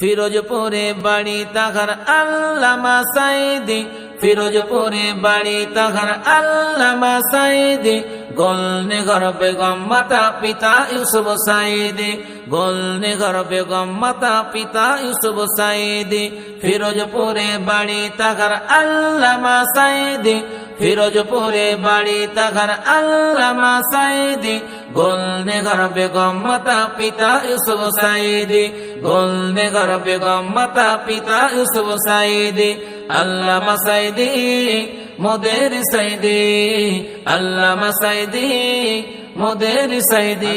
ফিরোজপুরে বাড়ি তাহার আল্লামা সাইদি, ফিরোজপুরে বাড়ি তাহার আল্লামা সাইদি, গোলনে ঘর বেগম মাতা পিতা ইউসুফ সাইদি, গোলনে ঘর বেগম মাতা পিতা ইউসুফ সাইদি, ফিরোজপুরে বাড়ি তাহার আল্লামা সাইদি ফিরোজপুরে বাড়ি তাহার আল্লামা সাইদি গোলনে ঘর বেগম মাতা পিতা ইউসুফ সাইদি গোলনে ঘর বেগম মাতা পিতা ইউসুফ সাইদি আল্লামা সাইদি মোদের সাইদি আল্লামা সাইদি মোদের সাইদি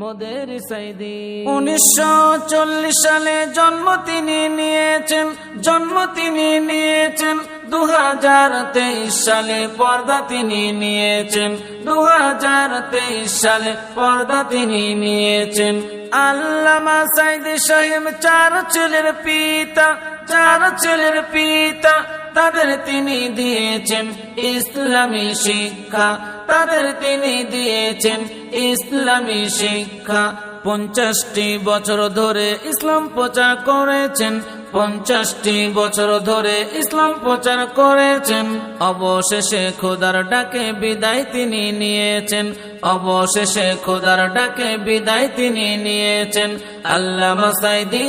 মোদের সাইদি। উনিশশো চল্লিশ সালে জন্ম তিনি নিয়েছেন জন্ম তিনি নিয়েছেন। দু হাজার তেইশ সালে পর্দা তিনি নিয়েছেন। দু হাজার তেইশ সালে পর্দা তিনি নিয়েছেন। আল্লামা সাইদি সাহেব চার ছেলের পিতা, চার ছেলের পিতা, তাদের তিনি দিয়েছেন ইসলামী শিক্ষা। তাদের তিনি দিয়েছেন ইসলামী শিক্ষা। পঞ্চাশটি বছর ধরে ইসলাম প্রচার করেছেন। পঞ্চাশটি বছর ধরে ইসলাম প্রচার করেছেন। অবশেষে খোদার ডাকে বিদায় তিনি নিয়েছেন। অবশেষে খোদার ডাকে বিদায় তিনি নিয়েছেন। আল্লাহ মাসাইদি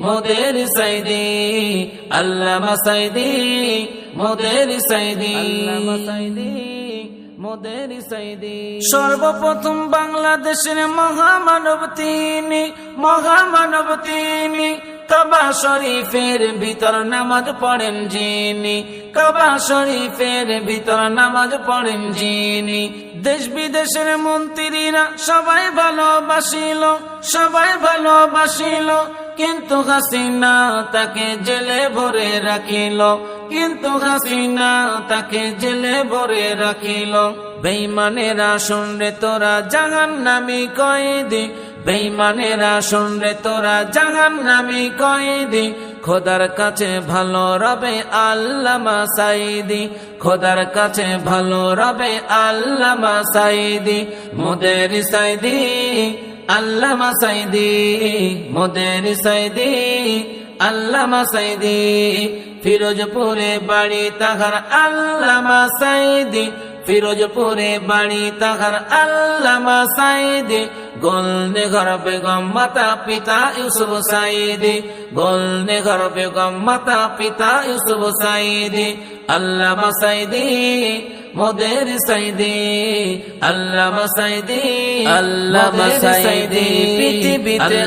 মোদের সাইদি আল্লাহ মাসাইদি মোদের সাইদি। সাইদি। সর্বপ্রথম বাংলাদেশের মহামানব তিনি মহামানব তিনি। কাবা শরীফের ভিতর নামাজ পড়েন যিনি। কাবা শরীফের ভিতর নামাজ পড়েন যিনি। দেশ বিদেশের মন্ত্রীরা সবাই ভালোবাসিল সবাই ভালোবাসিল। কিন্তু হাসিনা তাকে জেলে ভরে রাখিল, কিন্তু হাসিনা তাকে জেলে ভরে রাখিল। বেইমানেরা শুনরে তোরা জাহান নামি কয়েদি বেইমানেরা শুনরে তোরা জাহান নামি কয়েদি। খোদার কাছে ভালো রবে আল্লামা সাইদি খোদার কাছে ভালো রবে আল্লামা সাইদি মোদের সাইদি আল্লামা সাইদি মোদের সাইদি আল্লামা সাইদি ফিরোজপুরে বাড়ি তাহার আল্লামা সাইদি ফিরোজপুরে বাড়ি তাহার আল্লামা সাইদে, গোলনে ঘর বেগম মাতা পিতা ইউসুফ সাইদে, গোলনে ঘর বেগম মাতা পিতা ইউসুফ সাইদে, আল্লামা সাইদি মোদের সাইদি আল্লামা সাইদি আল্লামা সাইদি পৃথিবীতে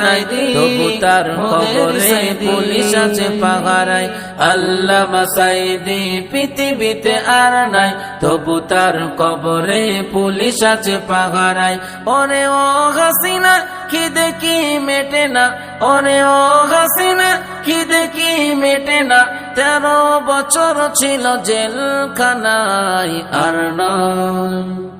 সাইদি তবু তার খবরে পুলিশ আছে পাহারায়। আল্লামা সাইদি পৃথিবীতে আর নাই তবু তার কবরে পুলিশ আছে পাহারায়। ওরে ও হাসিনা খিদে কি মেটে না? ওরে ও হাসিনা, খিদে কি মেটে না? তেরো বছর ছিল জেলখানায় আর নয়।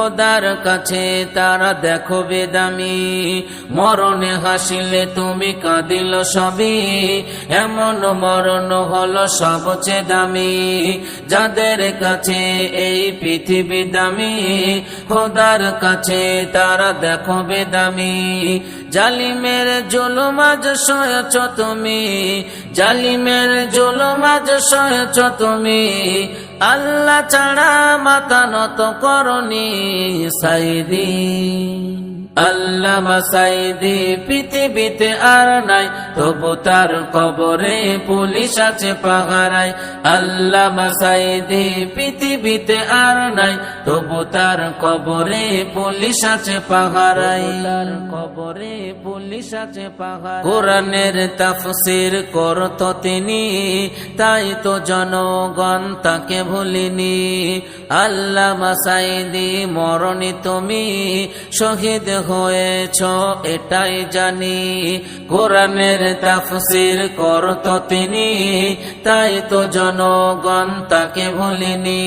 খোদার কাছে, তারা দেখো বেদামি। মরণে হাসিলে তুমি কাঁদিল সবই। এমন মরণ হলো সবচেয়ে দামি। যাদের কাছে এই পৃথিবী দামি, খোদার কাছে তারা দেখো বেদামি। জালিমের জুলুমাজ সয়েছ তুমি। জালিমের জুলুমাজ সয়েছ তুমি। আল্লাহ ছাড়া মাতানত নত করনি সাইদি। আল্লাহ মাসাইদি পৃথিবীতে আর নাই তবু তার কবরে পুলিশ আছে পাহারায়। আল্লাহ মাসাইদি পৃথিবীতে আর নাই তবু তার কবরে পুলিশ আছে পাহারায়। তার কবরে পুলিশ আছে পাহাড় কোরআনের তাফসির করত তিনি তাই তো জনগণ তাকে ভুলিনি। আল্লাহ মাসাইদি মরণি তুমি শহীদ হয়েছ এটাই জানি। কোরআনের তাফসির করত তিনি তাই তো জনগণ তাকে ভুলিনি।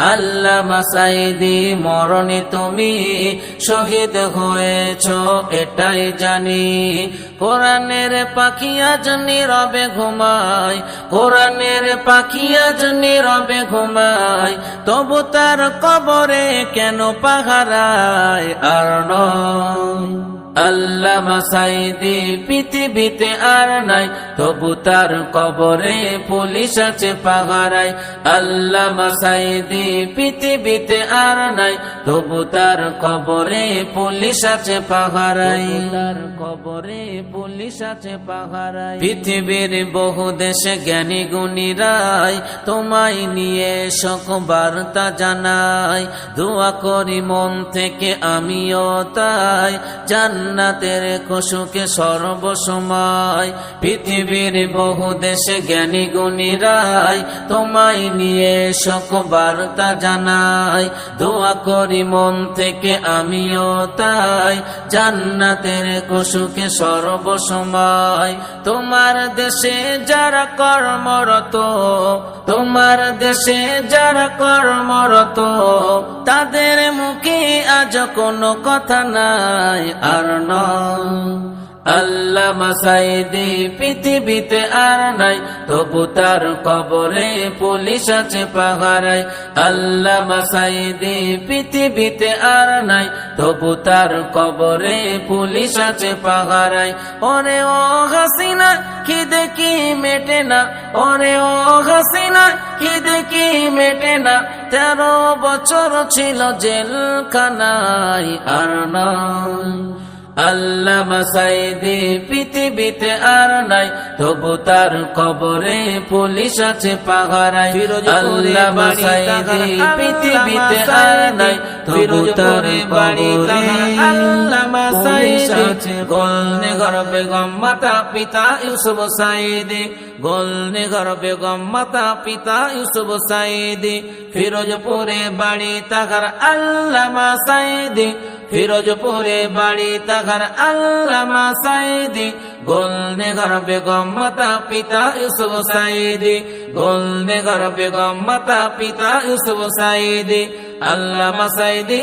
আল্লাহ মাসাইদি মরণে তুমি শহীদ হয়েছ, এটাই জানি। কোরআনের পাখি আজ নীরবে ঘুমায়, কোরআনের পাখি আজ নীরবে ঘুমায়, তবু তার কবরে কেন পাহারায় আর নয়। আল্লাহ মাসাইদি পৃথিবীতে আর নাই তবু তার কবরে পুলিশ আছে পাহারায়। আল্লাহ মাসাইদি পৃথিবীতে আর নাই তবু তার কবরে পুলিশ আছে পাহারায়। তার কবরে পুলিশ আছে পাহারায়। পৃথিবীর বহু দেশে জ্ঞানী গুণীরাই তোমায় নিয়ে শোক বার্তা জানাই দোয়া করি মন থেকে আমিও তাই। জান্নাতের কুসুকে সর্বসময়। পৃথিবীর বহু দেশে জ্ঞানী গুণীরাই তোমায় নিয়ে শোক বার্তা জানাই দোয়া করি মন থেকে, আমিও তাই। জান্নাতের কুসুকে সর্বসময়। তোমার দেশে যারা কর্মরত, তোমার দেশে যারা কর্মরত, তাদের মুখে আজ কোনো কথা নাই। আর নয় আল্লাহ মাসাইদি পৃথিবীতে আর নাই, তবু তার কবরে পুলিশ আছে পাহারায়। আল্লাহ মাসাইদি পৃথিবীতে আর নাই, তবু তার কবরে পুলিশ আছে পাহারায়। ওরে ও হাসিনা কি মেটে না? ওরে ও হাসিনা কি মেটে না? তেরো বছর ছিল জেলখানায় আর নয় আল্লাহ মাসাইদি পৃথিবীতে আর নাই তবু তার কবরে পুলিশ আছে পাহারায়। মাসাইদি পৃথিবীতে আর নাই তবু তার কবরে মাসাইদি গোলনে ঘর বেগম মাতা পিতা ইউসুফ সাইদি। গোলনে ঘর বেগম মাতা পিতা ইউসুফ সাইদি। ফিরোজপুরে বাড়ি তাহার আল্লাহ মাসাইদি ফিরোজপুরে বাড়ি তাহার আল্লামা সাইদি গোলনে ঘর বেগম মাতা পিতা ইউসুফ সাইদি গোলনে ঘর বেগম মাতা পিতা ইউসুফ সাইদি আল্লামা সাইদি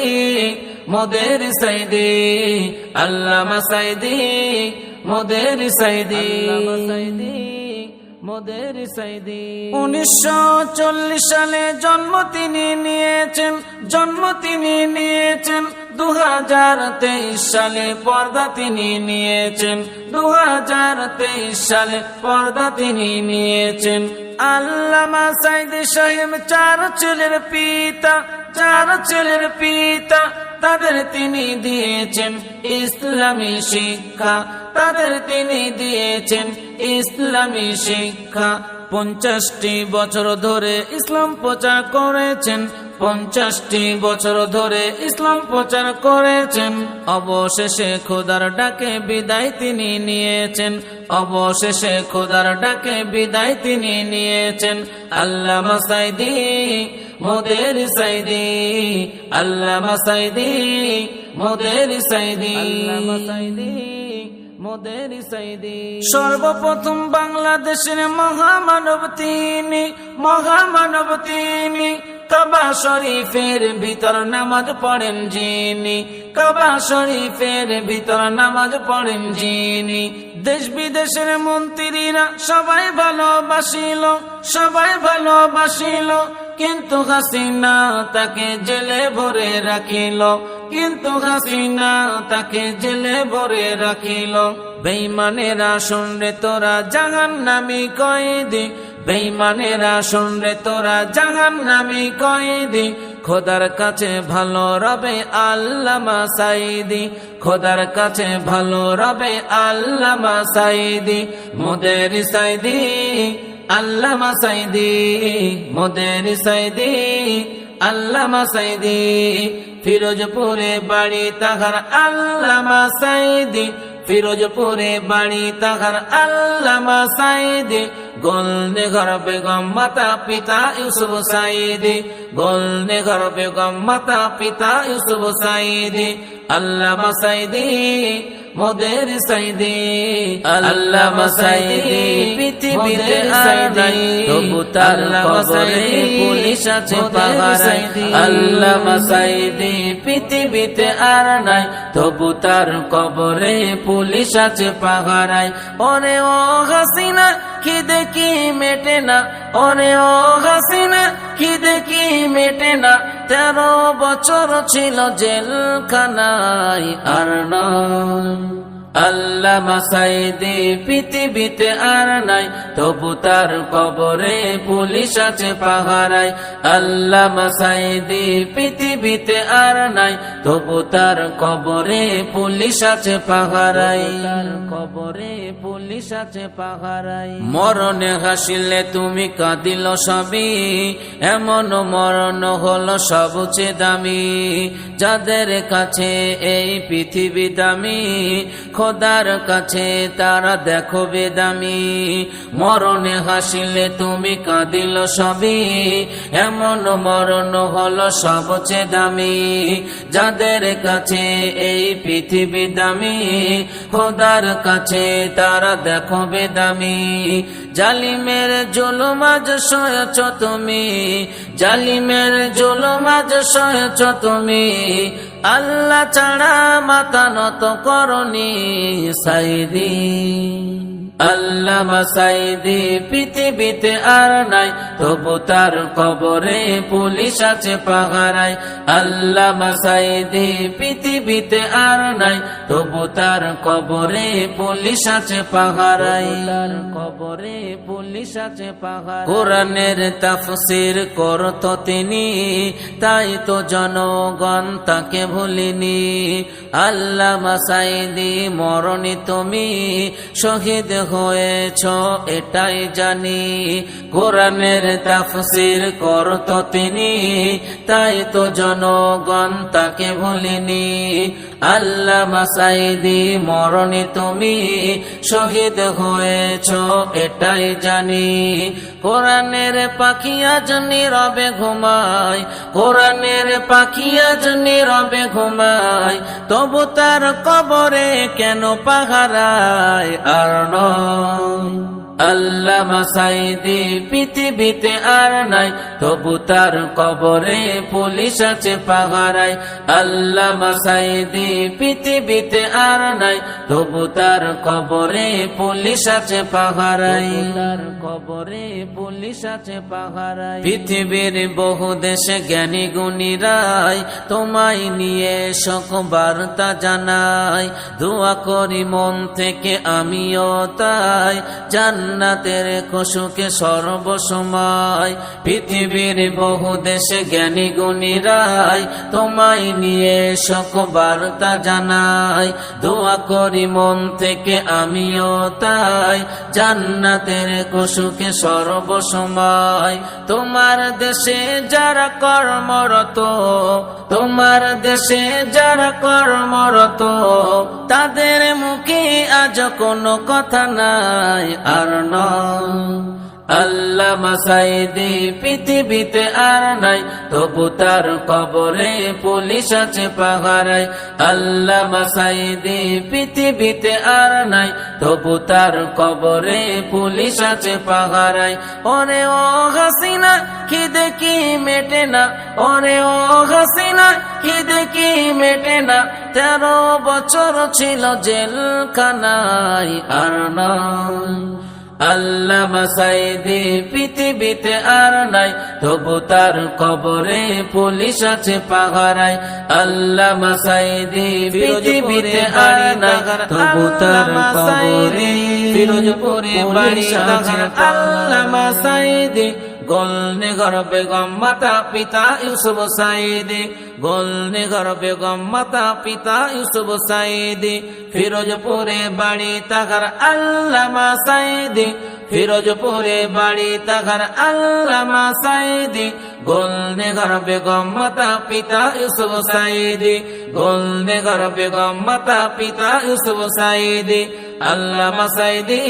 মোদের সাইদি আল্লামা সাইদি মোদের সাইদি মোদের সাইদি। উনিশশো চল্লিশ সালে জন্ম তিনি নিয়েছেন জন্ম তিনি নিয়েছেন। দু হাজার তেইশ সালে পর্দা তিনি নিয়েছেন। দু হাজার তেইশ সালে পর্দা তিনি নিয়েছেন। আল্লামা সাইদি সাহেব চার ছেলের পিতা, চার ছেলের পিতা তাদের তিনি দিয়েছেন ইসলামী শিক্ষা। তাদের তিনি দিয়েছেন ইসলামী শিক্ষা। পঞ্চাশটি বছর ধরে ইসলাম প্রচার করেছেন। পঞ্চাশটি বছর ধরে ইসলাম প্রচার করেছেন। অবশেষে খোদার ডাকে বিদায় তিনি নিয়েছেন। অবশেষে খোদার ডাকে বিদায় তিনি নিয়েছেন। আল্লাহ মাসাইদি মোদের সাইদি আল্লাহ মাসাইদি মোদের সাইদি। সাইদি। সর্বপ্রথম বাংলাদেশের মহামানব তিনি মহামানব তিনি। কাবা শরীফের ভিতর নামাজ পড়েন যিনি। কাবা শরীফের ভিতর নামাজ পড়েন যিনি। দেশ বিদেশের মন্ত্রীরা সবাই ভালোবাসিল সবাই ভালোবাসিল। কিন্তু হাসিনা তাকে জেলে ভরে রাখিল, কিন্তু হাসিনা তাকে জেলে ভরে রাখিল। বেইমানেরা শুনরে তোরা জাহান নামি কয়েদি বেইমানেরা শুনরে তোরা জাহান নামি কয়েদি। খোদার কাছে ভালো রবে আল্লামা সাইদি খোদার কাছে ভালো রবে আল্লামা সাইদি মোদের সাইদি আল্লামা সাইদি মোদের সাইদি আল্লামা সাইদি ফিরোজপুরে বাড়ি তাহার আল্লামা সাইদি ফিরোজপুরে বাড়ি তাহার আল্লামা সাইদি গোলনে ঘর বেগম মাতা পিতা ইউসুফ সাইদি গোলনে ঘর বেগম মাতা পিতা ইউসুফ সাইদি আল্লামা সাইদি মোদের সাইদি আল্লামা সাইদি পৃথিবীতে আর নাই। তবু তার কবরে পুলিশ আছে পাহারায়। আল্লামা সাইদি পৃথিবীতে আর নাই। তবু তার কবরে পুলিশ আছে পাহারায়। ওরে ও হাসিনা কি দেখি মেটে না? ওরে ও হাসিনা কি দেখি মেটে না? তেরো বছর ছিল জেলখানায় আর নয় আল্লাহ মাসাইদি পৃথিবীতে আর নাই তবু তার কবরে পুলিশ আছে পাহারায়। আল্লাহ মাসাইদি পৃথিবীতে আর নাই তবু তার কবরে পুলিশ আছে পাহারায়। তার কবরে পুলিশ আছে পাহারায়। মরণে হাসিলে তুমি কাঁদিল সবই এমন মরণ হলো সবচেয়ে দামি। যাদের কাছে এই পৃথিবী দামি খোদার কাছে, তারা দেখো বেদামি। মরণে হাসিলে তুমি কাঁদিল সবই। এমন মরণ হলো সবচেয়ে দামি। যাদের কাছে এই পৃথিবী দামি, খোদার কাছে তারা দেখো বেদামি। জালিমের জুলুমাজ সয়েছ তুমি। জালিমের জুলুমাজ সয়েছ তুমি। আল্লাহ ছাড়া মাতা নত করনি সাইদি। আল্লাহ মাসাইদি পৃথিবীতে আর নাই তবু তার কবরে পুলিশ আছে পাহারায়। আল্লাহ মাসাইদি পৃথিবীতে আর নাই তবু তার কবরে পুলিশ আছে পাহারায়। তার কবরে পুলিশ আছে পাহাড় কোরআনের তাফসির করত তিনি তাই তো জনগণ তাকে ভুলিনি। আল্লাহ মাসাইদি মরণি তুমি শহীদ হয়েছ, এটাই জানি। কোরআনের তাফসির করত তিনি, তাই তো জনগণ তাকে ভুলিনি। আল্লাহ মাসাইদি মরণে তুমি শহীদ হয়েছ, এটাই জানি। কোরআনের পাখি আজ নীরবে ঘুমায়, কোরআনের পাখি আজ নীরবে ঘুমায়, তবু তার কবরে কেন পাহারায় আর নয়। পৃথিবীতে আর নাই তবু তার কবরে পুলিশ আছে পাহারায়। পৃথিবীতে আর নাই তবু তার কবরে পুলিশ আছে পাহারায়। তার কবরে পুলিশ আছে পাহারায়। পৃথিবীর বহু দেশে জ্ঞানী গুণীরাই তোমায় নিয়ে শোক বার্তা জানাই দোয়া করি মন থেকে আমিও তাই। জান্নাতের কুসুকে সর্বসময় পৃথিবীর বহু দেশে জ্ঞানী গুণীরাই তোমায় নিয়ে শোক বার্তা জানাই দোয়া করি মন থেকে, আমিও তাই। জান্নাতের কুসুকে সর্বসময় তোমার দেশে যারা কর্মরত, তোমার দেশে যারা কর্মরত, তাদের মুখে আজ কোনো কথা নাই। আর নয় আল্লাহ মাসাইদি পৃথিবীতে আর নাই, তবু তার কবরে পুলিশ আছে পাহারায়। আল্লাহ মাসাইদি পৃথিবীতে আর নাই, তবু তার কবরে পুলিশ আছে পাহারায়। ওরে ও হাসিনা, কি দেখি মেটে না। ওরে ও হাসিনা, কি দেখি মেটে না। তেরো বছর ছিল জেলখানায় আর নয় আল্লাহ সাইদি পৃথিবীতে আর নাই তবু তার কবরে পুলিশ আছে পাহারায়। আল্লাহ সাইদি পৃথিবীতে আর নাই তবু তার কবরে ফিরোজপুরে বাড়ি আছে আল্লাহ মাসাইদি গোলনে ঘর বেগম মাতা পিতা ইউসুফ সাইদি গোলনে ঘর বেগম মাতা পিতা ইউসুফ সাইদি ফিরোজপুরে বাড়ি তাহার আল্লামা সাইদি ফিরোজপুরে বাড়ি তাহার আল্লামা সাইদি গোলনে ঘর বেগম মাতা পিতা ইউসুফ সাইদি গোলনে ঘর বেগম মাতা পিতা ইউসুফ সাইদি আল্লামা সাইদি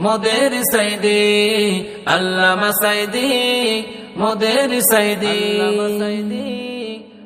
মোদের সাইদি আল্লামা সাইদি মোদের সাইদি।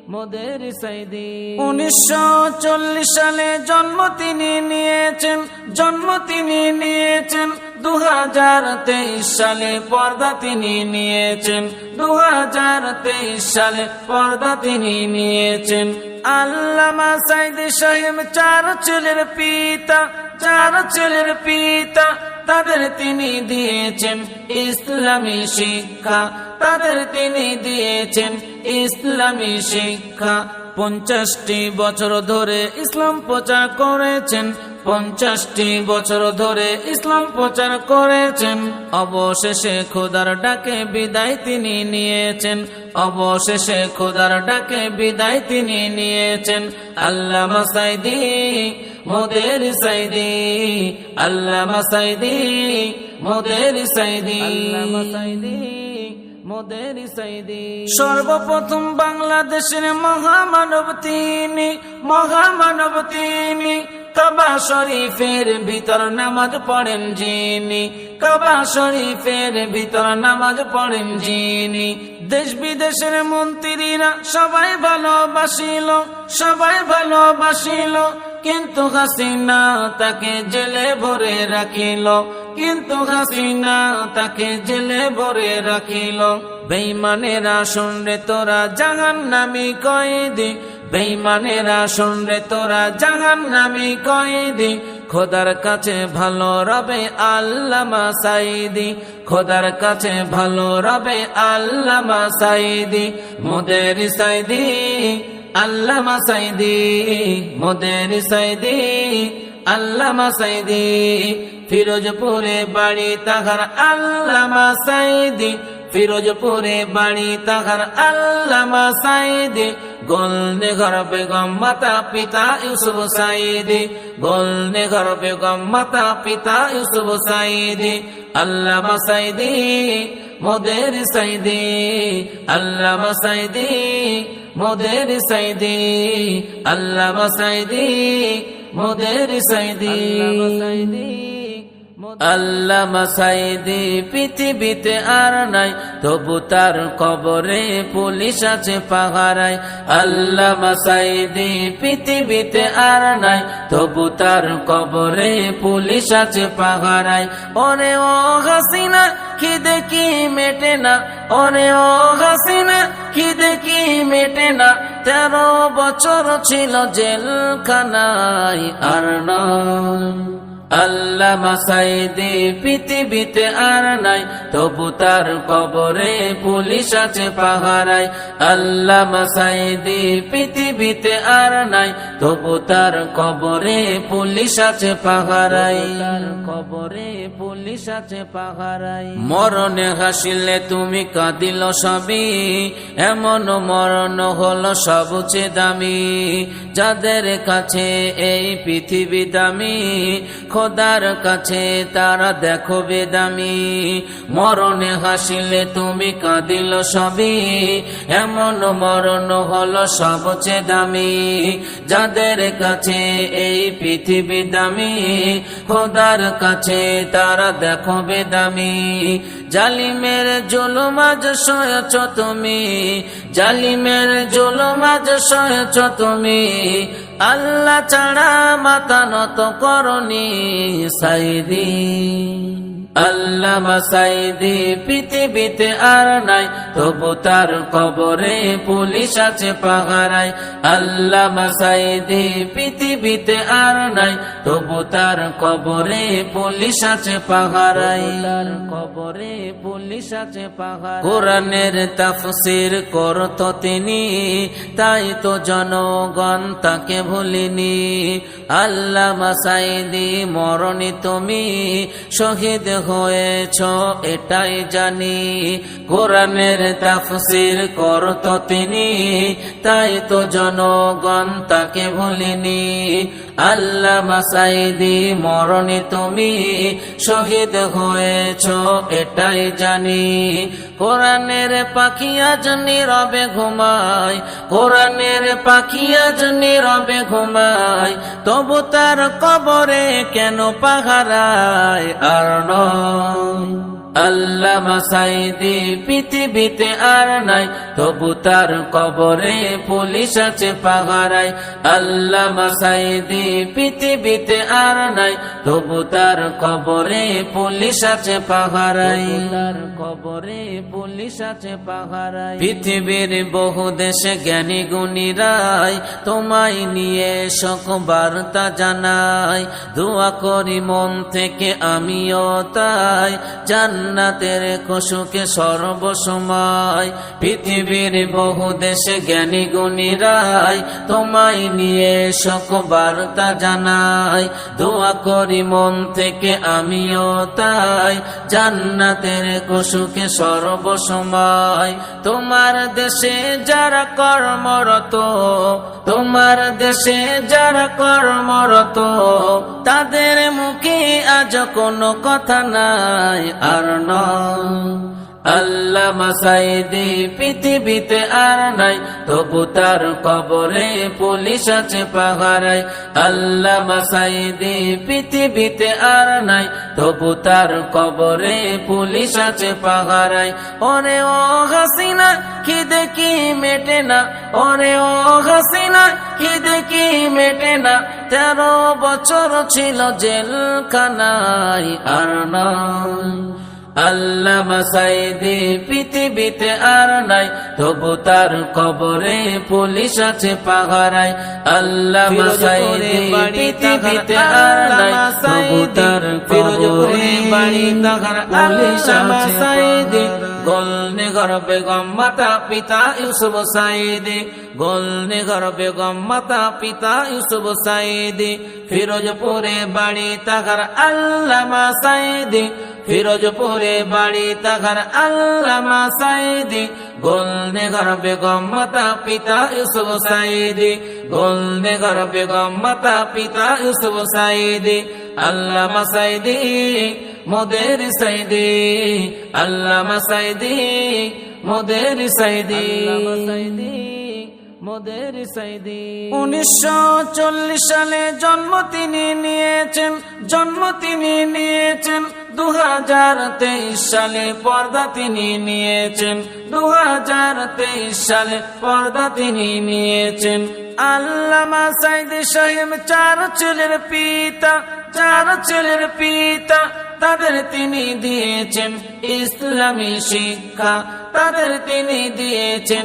মোদের সাইদি। উনিশশো চল্লিশ সালে জন্ম তিনি নিয়েছেন জন্ম তিনি নিয়েছেন। দু হাজার তেইশ সালে পর্দা তিনি নিয়েছেন। দু হাজার তেইশ সালে পর্দা তিনি নিয়েছেন। আল্লামা সাইদ সাহেব চার ছেলের পিতা, চার ছেলের পিতা, তাদের তিনি দিয়েছেন ইসলামী শিক্ষা। তাদের তিনি দিয়েছেন ইসলামী শিক্ষা। পঞ্চাশটি বছর ধরে ইসলাম প্রচার করেছেন পঞ্চাশটি বছর ধরে ইসলাম প্রচার করেছেন। অবশেষে খোদার ডাকে বিদায় তিনি নিয়েছেন। অবশেষে খোদার ডাকে বিদায় তিনি নিয়েছেন। আল্লাহ মাসাইদি মোদের সাইদি আল্লাহ মাসাইদি মোদের সাইদি। সাইদি। সর্বপ্রথম বাংলাদেশের মহামানব তিনি মহামানব তিনি। কাবা শরীফের ভিতর নামাজ পড়েন যিনি। কাবা শরীফের ভিতর নামাজ পড়েন যিনি। দেশ বিদেশের মন্ত্রীরা সবাই ভালোবাসিল সবাই ভালোবাসিল। কিন্তু হাসিনা তাকে জেলে ভরে রাখিল, কিন্তু হাসিনা তাকে জেলে ভরে রাখিল। বেইমানেরা শুনরে তোরা জাহান নামি কয়েদি বেইমানেরা শুনরে তোরা জাহান নামি কয়েদি। খোদার কাছে ভালো রবে আল্লামা সাইদি খোদার কাছে ভালো রবে আল্লামা সাইদি মোদের সাইদি আল্লামা সাইদি মোদের সাইদি আল্লামা সাইদি ফিরোজপুরে বাড়ি তাহার আল্লামা সাইদি ফিরোজপুরে বাড়ি তাহার আল্লামা সাইদি গোলনে ঘর বেগম মাতা পিতা ইউসুফ সাইদি গোলনে ঘর বেগম মাতা পিতা ইউসুফ সাইদি আল্লাহ সাইদি মোদের সাইদি আল্লামা সাইদি মোদের সাইদি আল্লামা সাইদি মোদের সাইদি আল্লাহ মাসাইদি পৃথিবীতে আর নাই, তবু তার কবরে পুলিশ আছে পাহারায়। আল্লাহ মাসাইদি পৃথিবীতে আর নাই, তবু তার কবরে পুলিশ আছে পাহারায়। ওরে ও হাসিনা কি মেটে না? ওরে ও হাসিনা কি মেটে না? তেরো বছর ছিল জেলখানায় আর নয় আল্লাহ মাসাইদি পৃথিবীতে আর নাই তবু তার কবরে পুলিশ আছে পাহারায়। আল্লাহ মাসাইদি পৃথিবীতে আর নাই তবু তার কবরে পুলিশ আছে পাহারায়। কবরে পুলিশ আছে পাহারায়। মরণে হাসিলে তুমি কাঁদিল সবই এমন মরণ হলো সবচেয়ে দামি। যাদের কাছে এই পৃথিবী দামি খোদার কাছে তারা দেখো বেদামি। মরণে হাসিলে তুমি কাঁদিল সবই। এমন মরণ হলো সবচেয়ে দামি। যাদের কাছে এই পৃথিবী দামি, খোদার কাছে তারা দেখো বেদামি। জালিমের জুলুমাজ সয়েছ তুমি। জালিমের জুলুমাজ সয়েছ তুমি। আল্লাহ ছাড়া মাতানত নত করনি সাইদি। আল্লাহ মাসাইদি পৃথিবীতে আর নাই তবু তার কবরে পুলিশ আছে পাহারায়। আল্লাহ মাসাইদি পৃথিবীতে আর নাই তবু তার কবরে পুলিশ আছে পাহারায়। কবরে পুলিশ আছে পাহাড় কোরআনের তাফসির করত তিনি তাই তো জনগণ তাকে ভুলিনি। আল্লাহ মাসাইদি মরণি তুমি শহীদ হয়েছ এটাই জানি। কোরআনের তাফসির করত তিনি তাই তো জনগণ তাকে ভুলিনি। আল্লাহ মাসাইদি মরণে তুমি শহীদ হয়েছ, এটাই জানি। কোরআনের পাখি আজ নীরবে ঘুমায়, কোরআনের পাখি আজ নীরবে ঘুমায়, তবু তার কবরে কেন পাহারায় আর নয়? আল্লামা সাইদি পৃথিবীতে আর নাই তবু তার কবরে পুলিশ আছে পাহারায়। আল্লামা সাইদি পৃথিবীতে আর নাই তবু তার কবরে পুলিশ আছে পাহারায়। তার কবরে পুলিশ আছে পাহারায়। পৃথিবীর বহু দেশে জ্ঞানী গুণীরাই তোমায় নিয়ে শোক বার্তা জানাই দোয়া করি মন থেকে আমিও তাই। জান্নাতের কুসুকে সর্বসময়। পৃথিবীর বহু দেশে জ্ঞানী গুণীরাই তোমায় নিয়ে শোক বার্তা জানাই দোয়া করি মন থেকে, আমিও তাই। জান্নাতের কুসুকে সর্বসময়। তোমার দেশে যারা কর্মরত, তোমার দেশে যারা কর্মরত, তাদের মুখে আজ কোনো কথা নাই। আর নয় আল্লাহ মাসাইদি পৃথিবীতে আর নাই, তবু তার কবরে পুলিশ আছে পাহারায়। আল্লাহ মাসাইদি পৃথিবীতে আর নাই, তবু তার কবরে পুলিশ আছে পাহারায়। ওরে ও হাসিনা কি দেখি মেটে না? ওরে ও হাসিনা কি দেখি মেটে না? তেরো বছর ছিল জেলখানায় আর নয় আল্লাহ মাসাইদি পৃথিবীতে আর নাই তবু তার কবরে পুলিশ আছে পাহারায়। আল্লাহ মাসাইদি পৃথিবীতে আর নাই তবু তার কবরে বাড়ি তাহার পুলিশ আছে সাইদি। গোলনে ঘর বেগম মাতা পিতা ইউসুফ সাইদি। গোলনে ঘর বেগম মাতা পিতা ইউসুফ সাইদি। ফিরোজপুরে বাড়ি তাহার আল্লামা সাইদি। ফিরোজপুরে বাড়ি তাহার আল্লামা সাইদি গোলনে ঘর বেগম মাতা পিতা ইউসুফ সাইদি গোলনে ঘর বেগম মাতা পিতা ইউসুফ সাইদি আল্লামা সাইদি মোদের সাইদি আল্লামা সাইদি মোদের সাইদি মোদের সাইদি। উনিশশো চল্লিশ সালে জন্ম তিনি নিয়েছেন জন্ম তিনি নিয়েছেন দু হাজার তেইশ সালে পর্দা তিনি নিয়েছেন। দু হাজার তেইশ সালে পর্দা তিনি নিয়েছেন। আল্লামা সাইদি সাহেব চার ছেলের পিতা, চার ছেলের পিতা তাদের তিনি দিয়েছেন। ইসলামী শিক্ষা তাদের তিনি দিয়েছেন।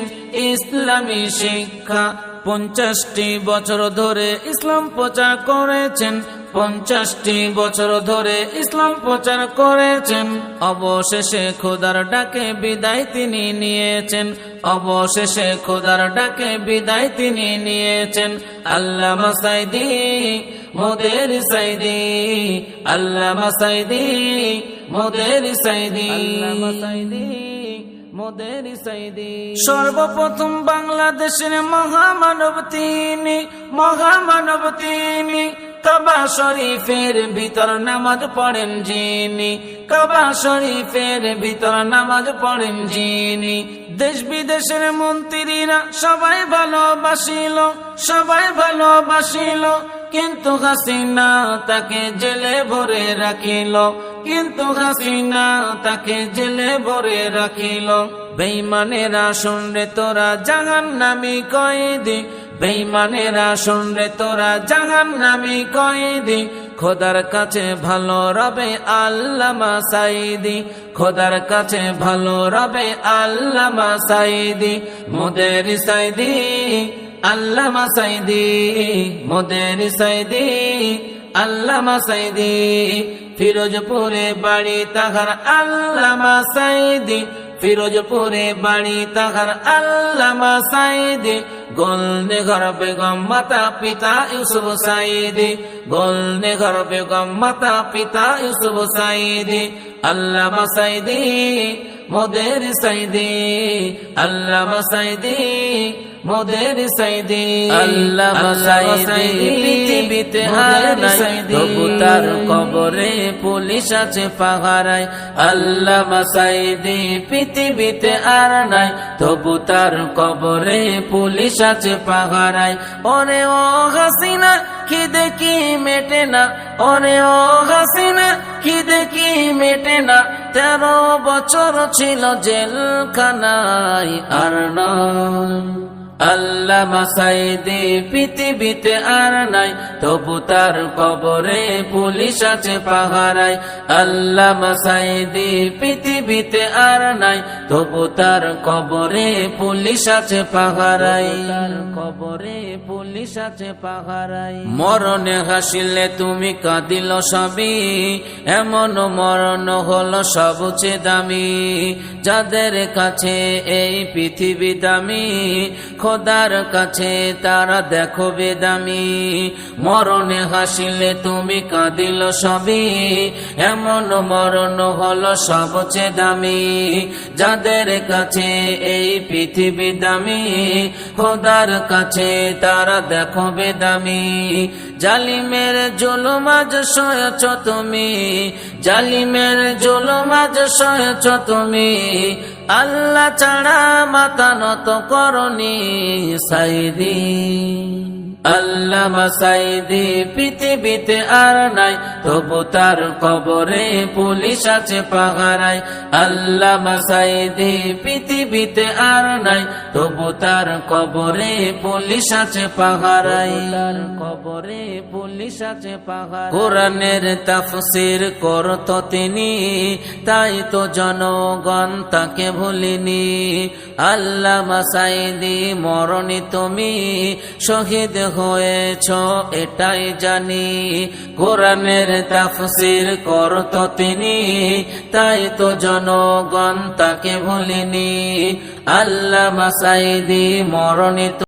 ইসলামী শিক্ষা পঞ্চাশটি বছর ধরে ইসলাম প্রচার করেছেন। পঞ্চাশটি বছর ধরে ইসলাম প্রচার করেছেন। অবশেষে খোদার ডাকে বিদায় তিনি নিয়েছেন। অবশেষে খোদার ডাকে বিদায় তিনি নিয়েছেন। আল্লাহ মাসাইদি মোদের সাইদি আল্লাহ মাসাইদি মোদের সাইদি সাইদি। সর্বপ্রথম বাংলাদেশের মহামানব তিনি মহামানব তিনি। কাবা শরীফের ভিতর নামাজ পড়েন যিনি। কাবা শরীফের ভিতর নামাজ পড়েন যিনি। দেশ বিদেশের মন্ত্রীরা সবাই ভালোবাসিল সবাই ভালোবাসিল। কিন্তু হাসিনা তাকে জেলে ভরে রাখিল, কিন্তু হাসিনা তাকে জেলে ভরে রাখিল। বেইমানেরা শুনরে তোরা জাহান নামি কয়েদি বেইমানেরা শুনরে তোরা জাহান নামি কয়েদি। খোদার কাছে ভালো রবে আল্লামা সাইদি। খোদার কাছে ভালো রবে আল্লামা সাইদি। মোদের সাইদি, আল্লামা সাইদি। মোদের সাইদি, আল্লামা সাইদি। ফিরোজপুরে বাড়ি তাহার আল্লামা সাইদি। ফিরোজপুরে বাড়ি তাহার আল্লামা সাইদি, গোলনে ঘর বেগম মাতা পিতা ইউসুফ সাইদি, গোলনে ঘর বেগম মাতা পিতা ইউসুফ সাইদি, আল্লামা সাইদি মোদের সাইদি আল্লামা সাইদি মোদের সাইদি আল্লাহ সাইদি পৃথিবীতে আর নাই। তবু তার কবরে পুলিশ আছে পাহারায়। আল্লাহ সাইদি পৃথিবীতে আর নাই। তবু তার কবরে পুলিশ আছে পাহারায়। ওরে ও হাসিনা কি দেখি মেটে না। ওরে ও হাসিনা কি দেখি মেটে না। তেরো বছর ছিল জেলখানায় আর নয়। আল্লাহ মাসাইদি পৃথিবীতে আর নাই তবু তার কবরে পুলিশ আছে পাহারায়। আল্লাহ মাসাইদি পৃথিবীতে আর নাই তবু তার কবরে পুলিশ আছে পাহারায়। কবরে পুলিশ আছে পাহারায়। মরণে হাসিলে তুমি কাঁদিল সবই এমন মরণ হলো সবচেয়ে দামি। যাদের কাছে এই পৃথিবী দামি খোদার কাছে, তারা দেখো বেদামি। মরণে হাসিলে তুমি কাঁদিল সবই। এমন মরণ হলো সবচেয়ে দামি। যাদের কাছে এই পৃথিবী দামি, খোদার কাছে তারা দেখো বেদামি। জালিমের জুলুমাজ সয়েছ তুমি। জালিমের জুলুমাজ সয়েছ তুমি। আল্লাহ ছাড়া মাথা নত সাইদি। আল্লাহ মাসাইদি পৃথিবীতে আর নাই তবু তার কবরে পুলিশ আছে পাহারায়। আল্লাহ মাসাইদি পৃথিবীতে আর নাই তবু তার কবরে পুলিশ আছে পাহারায়। তার কবরে পুলিশ আছে পাহাড় কোরআনের তাফসির করত তিনি তাই তো জনগণ তাকে ভুলিনি। আল্লাহ মাসাইদি মরণি তুমি শহীদ হয়েছ, এটাই জানি। কোরআনের তাফসির করত তিনি, তাই তো জনগণ তাকে ভুলিনি। আল্লাহ মাসাইদি মরণি